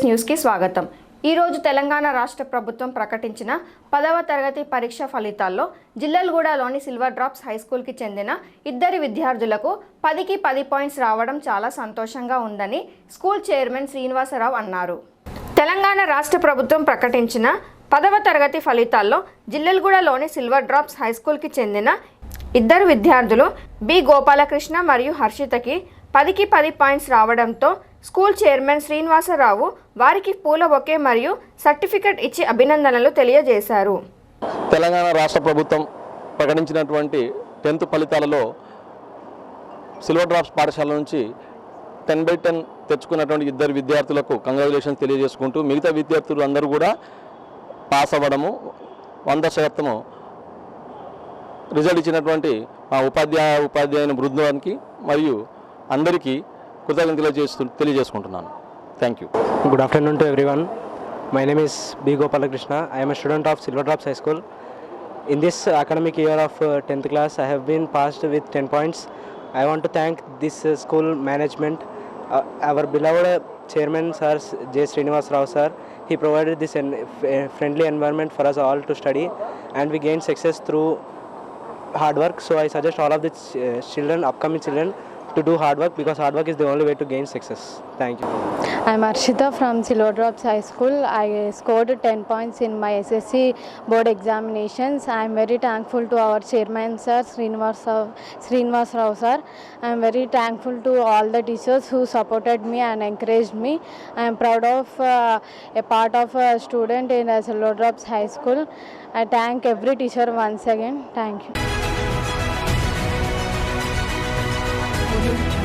Express న్యూస్కి స్వాగతం. ఈరోజు తెలంగాణ రాష్ట్ర ప్రభుత్వం ప్రకటించిన పదవ తరగతి పరీక్ష ఫలితాల్లో జిల్లల్గూడలోని సిల్వర్ డ్రాప్స్ హై స్కూల్కి చెందిన ఇద్దరి విద్యార్థులకు పదికి పది పాయింట్స్ రావడం చాలా సంతోషంగా ఉందని స్కూల్ చైర్మన్ శ్రీనివాసరావు అన్నారు. తెలంగాణ రాష్ట్ర ప్రభుత్వం ప్రకటించిన పదవ తరగతి ఫలితాల్లో జిల్లెల్గూడలోని సిల్వర్ డ్రాప్స్ హై స్కూల్కి చెందిన ఇద్దరు విద్యార్థులు బి గోపాలకృష్ణ మరియు హర్షితకి పదికి పది పాయింట్స్ రావడంతో స్కూల్ చైర్మన్ శ్రీనివాసరావు వారికి పూల బొకే మరియు సర్టిఫికెట్ ఇచ్చి అభినందనలు తెలియజేశారు. తెలంగాణ రాష్ట్ర ప్రభుత్వం ప్రకటించినటువంటి టెన్త్ ఫలితాలలో సిల్వర్ డ్రాప్స్ పాఠశాల నుంచి టెన్ బై టెన్ తెచ్చుకున్నటువంటి ఇద్దరు విద్యార్థులకు కంగ్రాచులేషన్స్ తెలియజేసుకుంటూ మిగతా విద్యార్థులు అందరూ కూడా పాస్ అవ్వడము వంద శాతము రిజల్ట్ ఇచ్చినటువంటి మా ఉపాధ్యాయ ఉపాధ్యాయుని బృందానికి మరియు అందరికీ కృతజ్ఞతలు తెలియజేస్తూ తెలియజేసుకుంటున్నాను thank you Good afternoon to everyone. My name is B. Gopalakrishna. I am a student of Silver Drops High School. In this academic year of uh, 10th class, I have been passed with 10 points. I want to thank this uh, school management, uh, our beloved uh, chairman, Sir J. Srinivas Rao, sir. He provided this en- f- uh, friendly environment for us all to study, and we gained success through hard work. So I suggest all of the ch- uh, children, upcoming children, to do hard work because hard work is the only way to gain success. Thank you. I'm Arshita from Silver Drops High School. I scored 10 points in my SSC board examinations. I'm very thankful to our chairman, sir, Srinivas Rao, Srinivas Rao, sir. I'm very thankful to all the teachers who supported me and encouraged me. I'm proud of uh, a part of a student in Silver Drops High School. I thank every teacher once again. Thank you. Audio